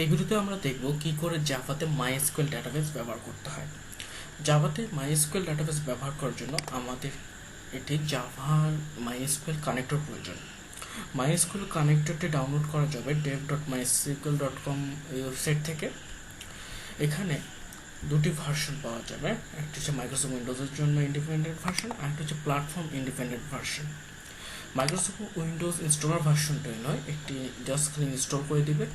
এই ভিডিওতে আমরা দেখব কি করে জাভাতে মাইএসকিউএল ডাটাবেস ব্যবহার করতে হয়। জাভাতে মাইএসকিউএল ডাটাবেস ব্যবহার করার জন্য আমাদের এটি জাভার মাইএসকিউএল কানেক্টর প্রয়োজন। মাইএসকিউএল কানেক্টরটি ডাউনলোড করা যাবে dev dot MySQL dot com website থেকে। এখানে দুটি ভার্সন পাওয়া যাবে, একটি হচ্ছে মাইক্রোসফট উইন্ডোজের জন্য ইন্ডিপেন্ডেন্ট ভার্সন আর একটা হচ্ছে platform independent version Microsoft Windows installer ভার্সনটাই নয়, একটি জাস্ট খালি ইনস্টল করে দিবে।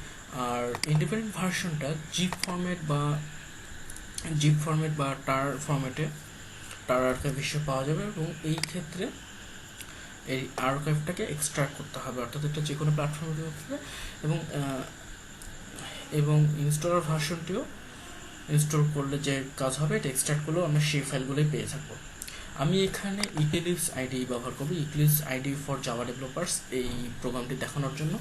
আর ইন্ডিপেন্ডেন্ট ভার্সনটা জিপ ফরম্যাট বা জিপ ফরম্যাট বা টার ফরম্যাটে টার আর্কাইভ হিসেবে পাওয়া যাবে এবং এই ক্ষেত্রে এই আর্কাইভটাকে এক্সট্রাক্ট করতে হবে। অর্থাৎ এটা যে কোনো প্ল্যাটফর্মে হবে এবং এবং ইনস্টলার ভার্সনটিও ইনস্টল করলে যে কাজ হবে, এটা এক্সট্রাক্ট করলেও আমরা সেই ফাইলগুলোই পেয়ে থাকব। আমি এখানে ইক্লিপস আইডি ব্যবহার করব। Eclipse IDE for Java developers এই প্রোগ্রামটি দেখানোর জন্য।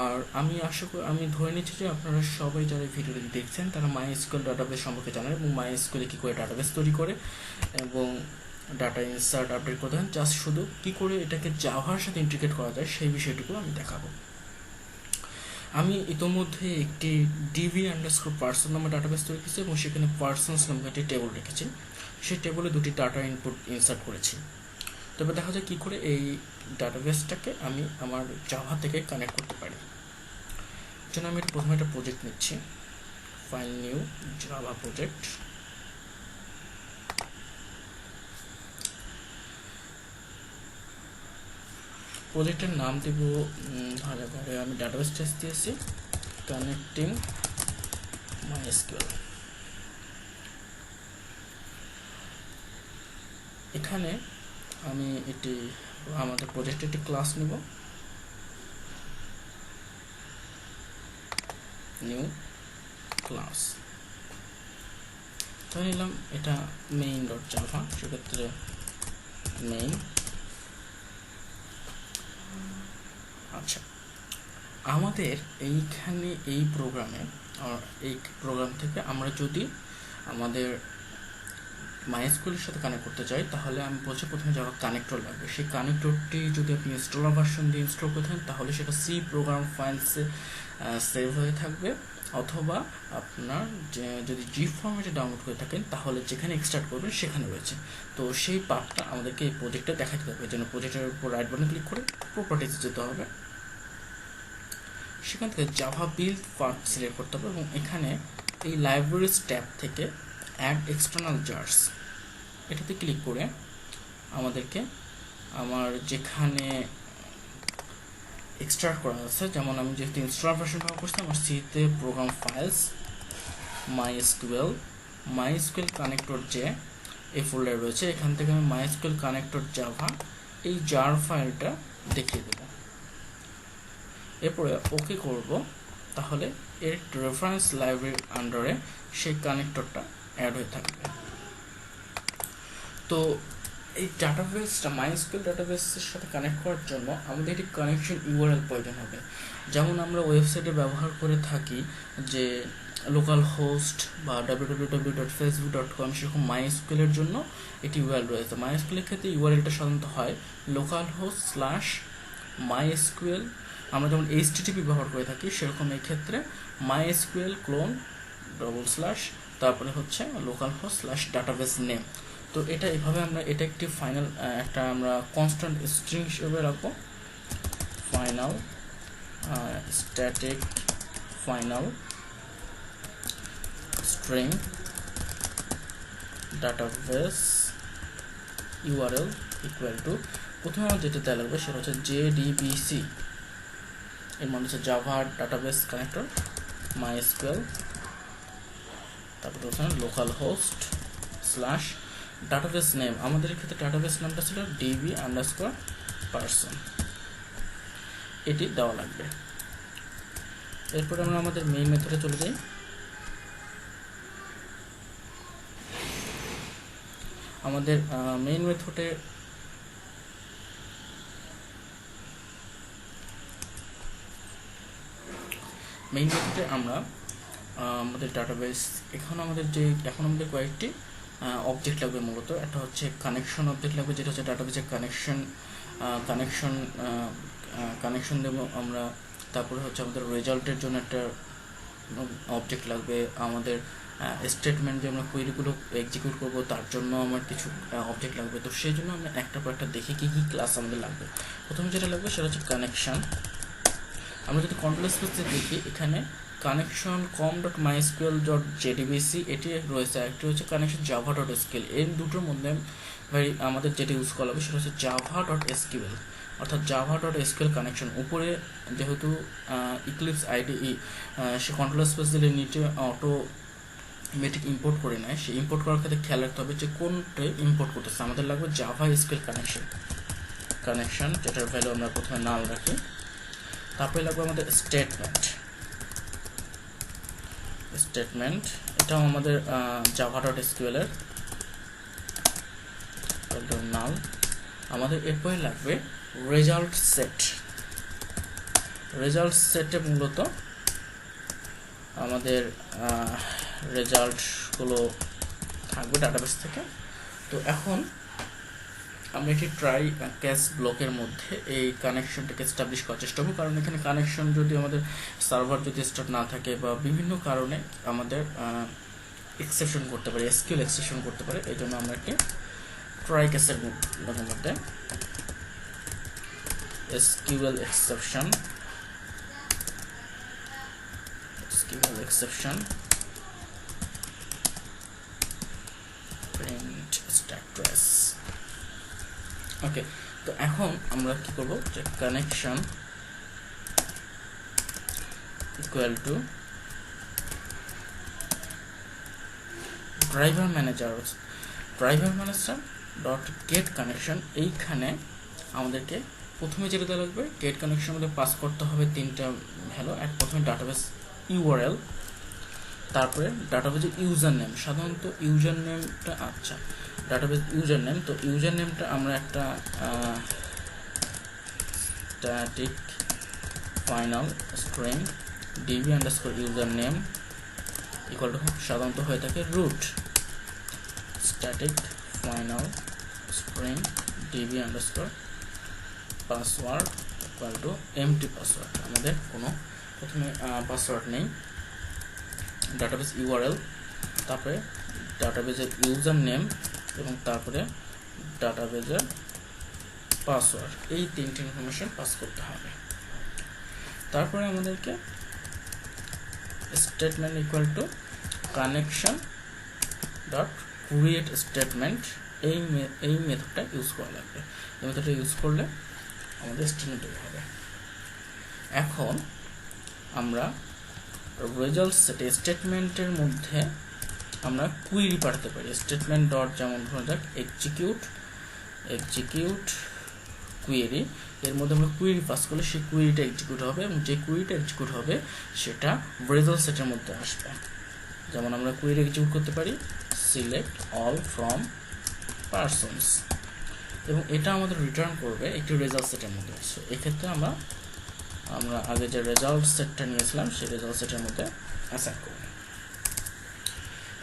আর আমি আশা করি, আমি ধরে নিচ্ছি যে আপনারা সবাই যারা ভিডিওটি দেখছেন, তারা মাই স্কুল ডাটাবেস সম্পর্কে জানেন এবং মাই স্কুলে কী করে ডাটাবেস তৈরি করে এবং ডাটা ইনসার্ট আপডেট করতে হয় জাস্ট শুধু কী করে এটাকে জাভার সাথে ইন্টিগ্রেট করা যায়, সেই বিষয়টুকু আমি দেখাবো। আমি ইতোমধ্যে একটি ডিভি আন্ডারস্কোর পার্সন নামে ডাটাবেস তৈরি করেছি এবং সেখানে পার্সনস নামে একটি টেবল রেখেছি। সেই টেবলে দুটি ডাটা ইনপুট ইনসার্ট করেছি। তবে দেখা যায় কী করে এই ডাটাবেসটাকে আমি আমার জাভা থেকে কানেক্ট করতে পারি। জন্য আমি প্রথমে একটা প্রজেক্ট নিচ্ছি। ফাইল নিউ জাভা প্রজেক্ট প্রজেক্টের নাম দেব ভালো করে আমি ডাটাবেস টেস্ট দিয়েছি। কানেক্টিং মাই এসকিউএল এখানে আমি এটি আমাদের প্রজেক্টে একটি ক্লাস নেব। নিউ ক্লাস ধরে নিলাম এটা মেইন ডট জাভা সেক্ষেত্রে মেইন আচ্ছা আমাদের এইখানে এই প্রোগ্রামে এই প্রোগ্রাম থেকে আমরা যদি আমাদের মাইস্কুলের সাথে কানেক্ট করতে চাই, তাহলে আমি বলছি প্রথমে যাওয়া কানেক্টর লাগবে। সেই কানেক্টরটি যদি আপনি ইনস্টলার ভার্সন দিয়ে ইনস্টল করে থাকেন, তাহলে সেটা সি প্রোগ্রাম ফাইলসে সেভ হয়ে থাকবে। অথবা আপনার যদি জি ফর্মেটে ডাউনলোড করে থাকেন, তাহলে যেখানে এক্সট্রাক্ট করবেন সেখানে রয়েছে। তো সেই পার্টটা আমাদেরকে এই প্রজেক্টটা দেখাতে হবে। যেন প্রজেক্টের উপর রাইট বাটন ক্লিক করে প্রপার্টিতে যেতে হবে। সেখান থেকে জাভা বিল্ড পার্ট সিলেক্ট করতে হবে এবং এখানে এই লাইব্রেরিজ ট্যাব থেকে অ্যাড এক্সটার্নাল জার্স এটাতে ক্লিক করে আমাদেরকে আমার যেখানে এক্সট্রাক্ট করা আছে যেমন আমি যেহেতু ইনস্টলার ভার্সন ব্যবহার করছি, আমার সিতে program files MySQL MySQL connector যে এই ফোল্ডার রয়েছে। এখান থেকে আমি মাই এসকিউএল কানেক্টর জাভা এই জার ফাইলটা দেখিয়ে দেব। এরপরে ওকে করব। তাহলে এর রেফারেন্স লাইব্রেরির আন্ডারে সেই কানেক্টরটা অ্যাড হয়ে থাকবে। তো এই ডাটাবেসটা মাইস্কুল ডাটাবেসের সাথে কানেক্ট করার জন্য আমাদের একটি কানেকশন ইউআরএল প্রয়োজন হবে। যেমন আমরা ওয়েবসাইটে ব্যবহার করে থাকি যে লোকাল হোস্ট বা W W W dot Facebook dot com সেরকম মাইস্কুলের জন্য একটি ইউআরএল রয়েছে। মাইস্কুলের ক্ষেত্রে ইউআরএলটা সাধারণত হয় লোকাল হোস্ট স্ল্যাশ মাইস্কুয়েল আমরা যেমন এইচটিটিপি ব্যবহার করে থাকি, সেরকম এই ক্ষেত্রে মাইএসকিউএল ক্লোন ডবল স্ল্যাশ তারপরে হচ্ছে local host slash database name তো এটা এভাবে আমরা, এটা একটি ফাইনাল একটা আমরা কনস্ট্যান্ট স্ট্রিং হিসেবে রাখব। Final static final string database URL equal to প্রথমে আমার যেটা দেওয়া লাগবে সেটা হচ্ছে জেডিবিসি এর মানে হচ্ছে জাভা ডাটাবেস কানেক্টর মাইএসকিউএল তারপরে হচ্ছে local host slash database name আমাদের ক্ষেত্রে ডাটাবেস নামটা ছিল ডিবি আন্ডারস্কোর পার্সন এটি দেওয়া লাগবে। এরপর আমরা আমাদের মেইন মেথডে চলে যাই। আমাদের মেইন মেথডে মেইন মেথডে আমরা আমাদের ডাটাবেস এখন আমাদের যে, এখন আমাদের কয়েকটি অবজেক্ট লাগবে মূলত। একটা হচ্ছে কানেকশন অবজেক্ট লাগবে, যেটা হচ্ছে ডাটাবেসের কানেকশন কানেকশন কানেকশন দেবো আমরা। তারপরে হচ্ছে আমাদের রেজাল্টের জন্য একটা অবজেক্ট লাগবে। আমাদের স্টেটমেন্ট যে আমরা কোয়েরিগুলো এক্সিকিউট করব, তার জন্য আমার কিছু অবজেক্ট লাগবে। তো সেই জন্য আমরা একটা পর একটা দেখি কী কী ক্লাস আমাদের লাগবে। প্রথমে যেটা লাগবে সেটা হচ্ছে কানেকশান আমরা যদি কন্ট্রোল স্পেসে দেখি, এখানে connection com dot MySQL dot JDBC এটি রয়েছে। একটি হচ্ছে কানেকশন জাভা ডট স্কেল এই দুটোর মধ্যে ভাই, আমাদের যেটি ইউজ করা হবে সেটা হচ্ছে জাভা ডট এসকিউএল অর্থাৎ জাভা ডট এসকিউএল কানেকশন উপরে যেহেতু ইক্লিপস আইডিই সে কন্ট্রোল স্পেস দিলে নিচে অটো মেটিক ইম্পোর্ট করে নেয়। সে ইম্পোর্ট করার ক্ষেত্রে খেয়াল রাখতে হবে যে কোনটা ইম্পোর্ট করতেছে। আমাদের লাগবে জাভা স্কেল কানেকশন কানেকশন যেটার ভ্যালু আমরা প্রথমে নাল রাখি। তারপরে লাগবে আমাদের স্টেটমেন্ট স্টেটমেন্ট এটাও আমাদের জাভা ডট এসকিউএলের নাল আমাদের এরপরে লাগবে রেজাল্ট সেট রেজাল্ট সেটে মূলত আমাদের রেজাল্টগুলো থাকবে ডাটাবেস থেকে। তো এখন আমরা একটি ট্রাই ক্যাশ ব্লকের মধ্যে এই কানেকশনটাকে এস্টাবলিশ করার চেষ্টা করব। কারণ এখানে কানেকশন যদি আমাদের সার্ভার যদি স্টার্ট না থাকে বা বিভিন্ন কারণে আমাদের এক্সেপশন করতে পারে এসকিউল এক্সেপশন করতে পারে, এই জন্য আমরা একটি ট্রাই ক্যাশের মধ্যে SQL exception SQL exception, print stack trace okay তো এখন আমরা কি করব? যে connection equal to driver manager driver manager dot get connection এইখানে আমাদেরকে প্রথমে যেটা লাগবে গেট কানেকশন মধ্যে পাস করতে হবে তিনটা ভ্যালু এক প্রথমে ডাটাবেস ইউআরএল তারপরে ডাটাবেজের ইউজার নেম সাধারণত ইউজার নেমটা আচ্ছা ডাটাবেজ ইউজার নেম তো ইউজার নেমটা আমরা একটা static final string DB underscore user name equal to সাধারণত হয়ে থাকে root static final string DB underscore password equal to empty password আমাদের কোনো প্রথমে পাসওয়ার্ড নেই। ডাটাবেস ইউআরএল তারপরে ডাটাবেজের ইউজার নেম এবং তারপরে ডাটাবেজের পাসওয়ার্ড এই তিনটি ইনফরমেশন পাস করতে হবে। তারপরে আমাদেরকে statement equal to connection dot create statement এই এই মেথডটা ইউজ করা লাগবে। এই মেথডটা ইউজ করলে আমাদের স্টেটমেন্ট তৈরি হবে। এখন আমরা রেজাল্ট সেটে স্টেটমেন্টের মধ্যে আমরা কুইরি পাঠাতে পারি। স্টেটমেন্ট ডট যেমন ধরা যাক এক্সিকিউট এক্সিকিউট কুয়েরি এর মধ্যে আমরা কুয়েরি পাস করলে সেই কুয়েরিটা এক্সিকিউট হবে এবং যে কুয়েরিটা এক্সিকিউট হবে, সেটা রেজাল্ট সেটের মধ্যে আসবে। যেমন আমরা কুয়েরি এক্সিকিউট করতে পারি সিলেক্ট অল ফ্রম পারসনস এবং এটা আমাদের রিটার্ন করবে একটি রেজাল্ট সেটের মধ্যে। সো এক্ষেত্রে আমরা আমরা আগে যে রেজাল্ট সেটটা নিয়েছিলাম, সেই রেজাল্ট সেটের মধ্যে অ্যাসাইন করব।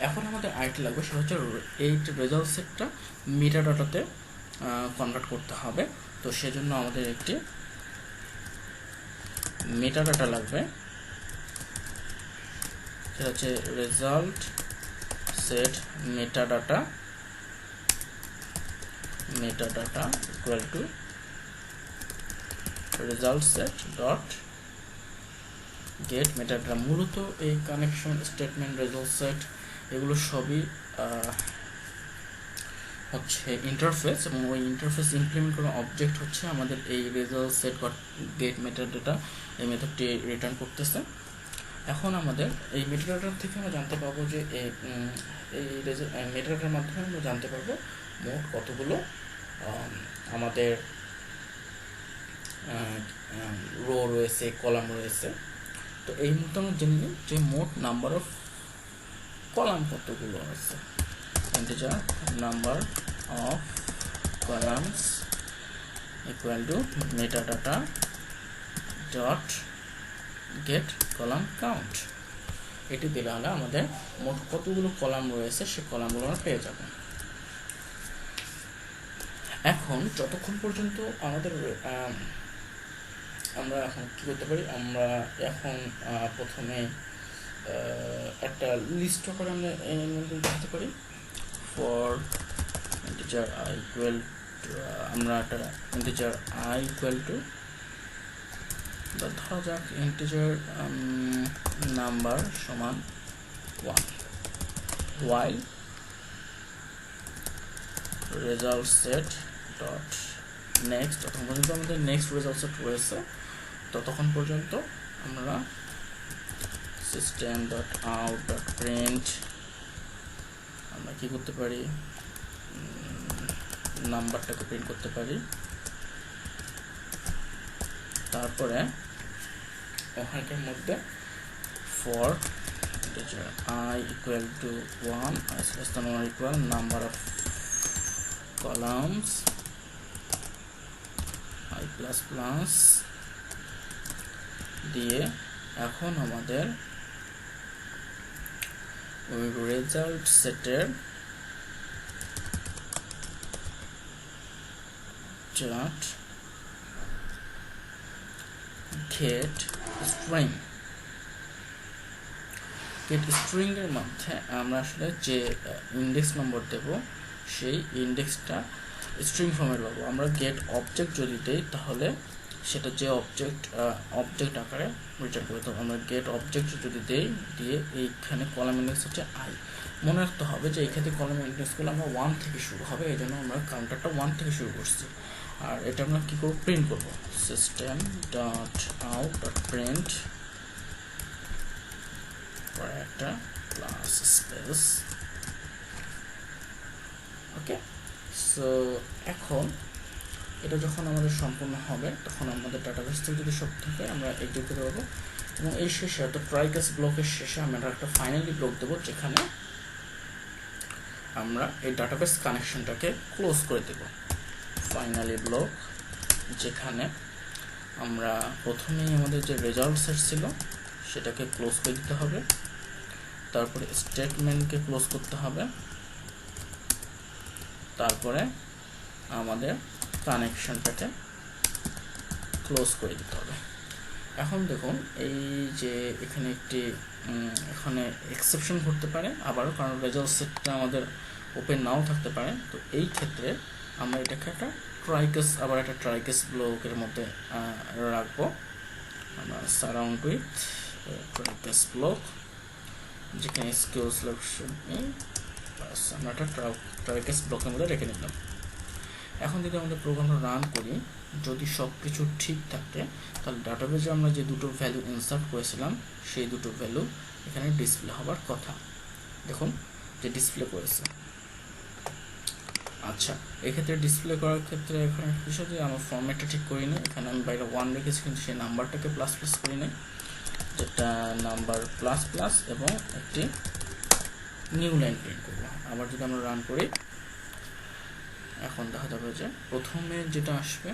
এখন আমাদের আইটি লাগবে, সেটা হচ্ছে এই রেজাল্ট সেটটা মিটার ডাটাতে কনভার্ট করতে হবে। তো সেজন্য আমাদের একটি মেটা ডাটা লাগবে। সেটা হচ্ছে result set meta data meta data equal to result set dot get metadata মূলত এই কানেকশন স্টেটমেন্ট রেজাল্ট সেট এগুলো সবই হচ্ছে ইন্টারফেস এবং ওই ইন্টারফেস ইমপ্লিমেন্ট করা অবজেক্ট হচ্ছে আমাদের এই রেজাল্ট সেট গেট মেটাডাটা এই মেথডটি রিটার্ন করতেছে। এখন আমাদের এই মেটাডাটার থেকে আমরা জানতে পারব যে এই মেটাডাটার মাধ্যমে আমরা জানতে পারব মোট কতগুলো আমাদের রো রয়েছে কলাম রয়েছে। তো এই মুহূর্তে আমরা জেনে যে মোট নাম্বার অফ কলাম কতগুলো আছে। Integer number of columns equal to meta data dot get column count এটি দিলে হলে আমাদের মোট কতগুলো কলাম রয়েছে, সে কলামগুলো আমরা পেয়ে যাব। এখন যতক্ষণ পর্যন্ত আমাদের আমরা এখন কী করতে পারি, আমরা এখন প্রথমে একটা লিস্ট করে আমরা লিখতে পারি। ফর ইন্টিজার আই ইকুয়াল আমরা একটা ইন্টিজার আই ইকুয়াল টু ধরা যাক ইন্টিজার নাম্বার সমান one while result set dot next তখন পর্যন্ত আমাদের নেক্সট রেজাল্ট সেট রয়েছে, ততক্ষণ পর্যন্ত আমরা system dot out dot print আমরা কী করতে পারি? নাম্বারটাকে প্রিন্ট করতে পারি। তারপরে ওখানকার মধ্যে for i equal to 1 i less than or equal, number of columns, i plus plus দিয়ে এখন আমাদের রেজাল্ট সেটের dot get string. Get string এর মধ্যে আমরা আসলে যে ইন্ডেক্স নম্বর দেব, সেই ইন্ডেক্সটা স্ট্রিং ফর্মেট পাবো। আমরা গেট অবজেক্ট যদি দেই, তাহলে সেটা যে অবজেক্ট অবজেক্ট আকারে রিটার্ন করে। তো আমরা গেট অবজেক্ট যদি দেই, দিয়ে এইখানে কলাম ইন্ডেক্স হচ্ছে আই মনে রাখতে হবে যে এই ক্ষেত্রে কলাম ইন্ডেক্সগুলো আমরা ওয়ান থেকে শুরু হবে এই জন্য আমরা কাউন্টারটা ওয়ান থেকে শুরু করছি। আর এটা আমরা কী করব? প্রিন্ট করব। System dot out dot print পরে একটা প্লাস স্পেস ওকে সো এখন এটা যখন আমাদের সম্পূর্ণ হবে, তখন আমাদের ডাটাবেস থেকে যদি সব থাকে আমরা এক্সিট করতে পারব। এবং এই শেষে অর্থাৎ ট্রাইকাস ব্লকের শেষে আমরা একটা ফাইনালি ব্লক দেবো, যেখানে আমরা এই ডাটাবেস কানেকশনটাকে ক্লোজ করে দেব। ফাইনালি ব্লক যেখানে আমরা প্রথমেই আমাদের যে রেজাল্ট সেট ছিল, সেটাকে ক্লোজ করে দিতে হবে। তারপরে স্টেটমেন্টকে ক্লোজ করতে হবে। তারপরে আমাদের কানেকশনটাকে ক্লোজ করে দিতে হবে। এখন দেখুন, এই যে এখানে একটি এখানে এক্সেপশন ঘটতে পারে, আবারও কারণ রেজাল্ট সেটটা আমাদের ওপেন নাও থাকতে পারে। তো এই ক্ষেত্রে আমরা এটাকে একটা ট্রাইকেস আবার একটা ট্রাইকেস ব্লকের মধ্যে রাখব। আমরা surround with try catch block যেখানে স্কিল সিলেকশন আমরা একটা ট্রাইকেস ব্লকের মধ্যে রেখে নিলাম এখন যদি আমাদের প্রোগ্রামটা রান করি, যদি সব কিছু ঠিক থাকে, তাহলে ডাটাবেজে আমরা যে দুটো ভ্যালু ইনসার্ট করেছিলাম, সেই দুটো ভ্যালু এখানে ডিসপ্লে হওয়ার কথা। দেখুন, যে ডিসপ্লে করেছে। আচ্ছা এক্ষেত্রে ডিসপ্লে করার ক্ষেত্রে এখানে বিষয় যে আমার ফর্মেটটা ঠিক করি করিনি, এখানে আমি বাইরে ওয়ান রেখেছি, কিন্তু সেই নাম্বারটাকে প্লাস প্লাস করিনি। যেটা নাম্বার প্লাস প্লাস এবং একটি নিউ লাইন প্রিন্ট করব। আবার যদি আমরা রান করি এখন দেখা যাবে যে প্রথমে যেটা আসবে,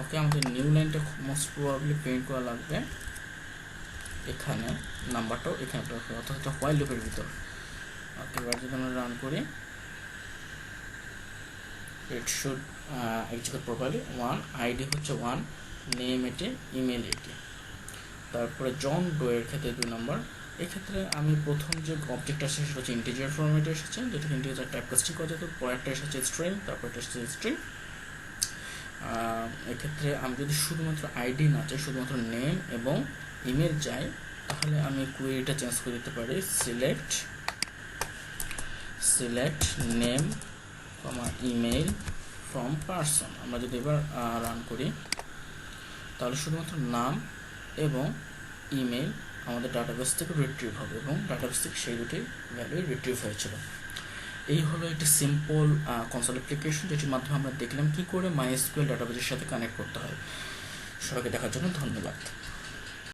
ওকে আমাদের নিউ লাইনটা মোস্ট প্রবাবলি প্রিন্ট করা লাগবে। এখানে নাম্বারটাও এখানে অর্থাৎ হোয়াইল লুপের ভিতর। ওকে এবার যদি আমরা রান করি it should execute properly one ID হচ্ছে ওয়ান নেম এটি ইমেল এটি। তারপরে জন ডোয়ের ক্ষেত্রে দুই নম্বর এক্ষেত্রে আমি প্রথম যে অবজেক্ট আসছে সেটা হচ্ছে ইন্টিজার ফর্মেটে এসেছে। যেটা ইন্টিজার টাইপ কাস্টিং করা যেত। পরেরটা এসেছে স্ট্রিং তারপরটা এসেছে স্ট্রিং এক্ষেত্রে আমি যদি শুধুমাত্র আইডি না চাই, শুধুমাত্র নেম এবং ইমেল চাই, তাহলে আমি কুয়েরিটা চেঞ্জ করে দিতে পারি। Select select name comma email from person আমরা যদি এবার রান করি, তাহলে শুধুমাত্র নাম এবং ইমেল আমাদের ডাটাবেস থেকে রিট্রিভ হবে এবং ডাটাবেস থেকে সেই দুটি ভ্যালু রিট্রিভ হয়েছিল। এই হলো একটি সিম্পল কনসোল অ্যাপ্লিকেশন যেটির মাধ্যমে আমরা দেখলাম কী করে মাইএসকিউএল ডাটাবেসের সাথে কানেক্ট করতে হয়। সবাইকে দেখার জন্য ধন্যবাদ।